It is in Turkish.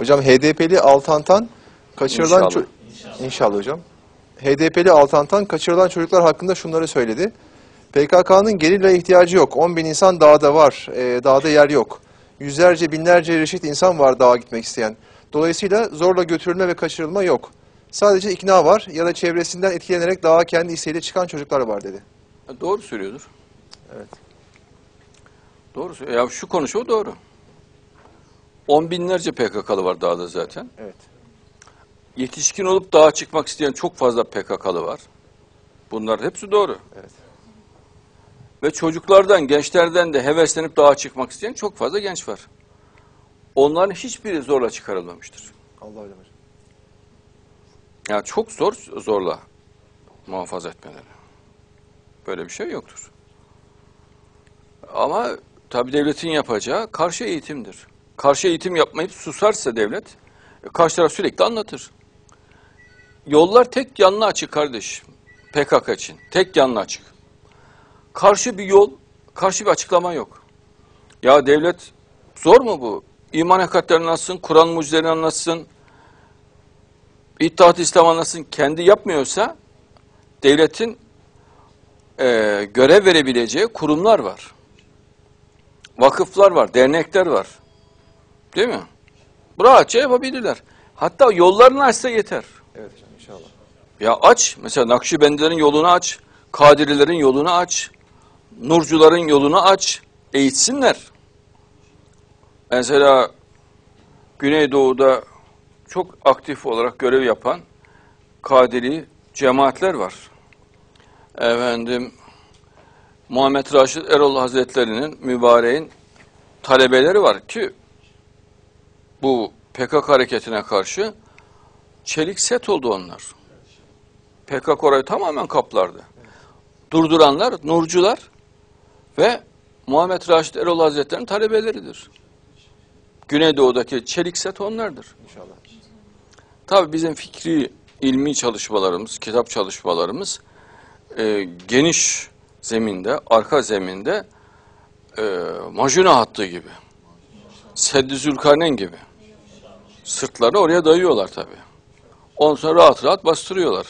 Hocam HDP'li Altantan kaçırılan İnşallah. İnşallah hocam. HDP'li Altantan kaçırılan çocuklar hakkında şunları söyledi. PKK'nın gerilla ihtiyacı yok. 10 bin insan dağda var. Ee, dağda yer yok. Yüzlerce binlerce reşit insan var dağa gitmek isteyen. Dolayısıyla zorla götürülme ve kaçırılma yok. Sadece ikna var ya da çevresinden etkilenerek dağa kendi isteğiyle çıkan çocuklar var dedi. E, Doğru söylüyordur. Evet. Doğru söylüyor. Ya şu konuşma doğru. On binlerce PKK'lı var dağda zaten. Evet. Yetişkin olup dağa çıkmak isteyen çok fazla PKK'lı var. Bunlar hepsi doğru. Evet. Ve çocuklardan, gençlerden de heveslenip dağa çıkmak isteyen çok fazla genç var. Onların hiçbiri zorla çıkarılmamıştır. Allah öyle. Yani çok zor zorla muhafaza etmeleri. Böyle bir şey yoktur. Ama tabi devletin yapacağı karşı eğitimdir. Karşı eğitim yapmayıp susarsa devlet, e, karşı taraf sürekli anlatır. Yollar tek yanlı açık kardeş. PKK için. Tek yanlı açık. Karşı bir yol, karşı bir açıklama yok. Ya devlet zor mu bu? İman hakikatlerini anlatsın, Kur'an mucizelerini anlatsın, İttihat İslam anlasın kendi yapmıyorsa devletin e, görev verebileceği kurumlar var. Vakıflar var, dernekler var. Değil mi? Rahatça yapabilirler. Hatta yollarını açsa yeter. Evet hocam inşallah. Ya aç. Mesela Nakşibendilerin yolunu aç. Kadirilerin yolunu aç. Nurcuların yolunu aç. Eğitsinler. Mesela Güneydoğu'da çok aktif olarak görev yapan Kadiri cemaatler var. Efendim Muhammed Raşid Erol Hazretleri'nin mübareğin talebeleri var ki bu PKK hareketine karşı çelik set oldu onlar. PKK orayı tamamen kaplardı. Durduranlar Nurcular ve Muhammed Raşid Erol Hazretleri'nin talebeleridir. Güneydoğu'daki çelik set onlardır. İnşallah. Tabii bizim fikri, ilmi çalışmalarımız, kitap çalışmalarımız e, geniş zeminde, arka zeminde e, Majuna hattı gibi. Seddi Zülkarneyn gibi. Sırtlarını oraya dayıyorlar tabii. Ondan sonra rahat rahat bastırıyorlar.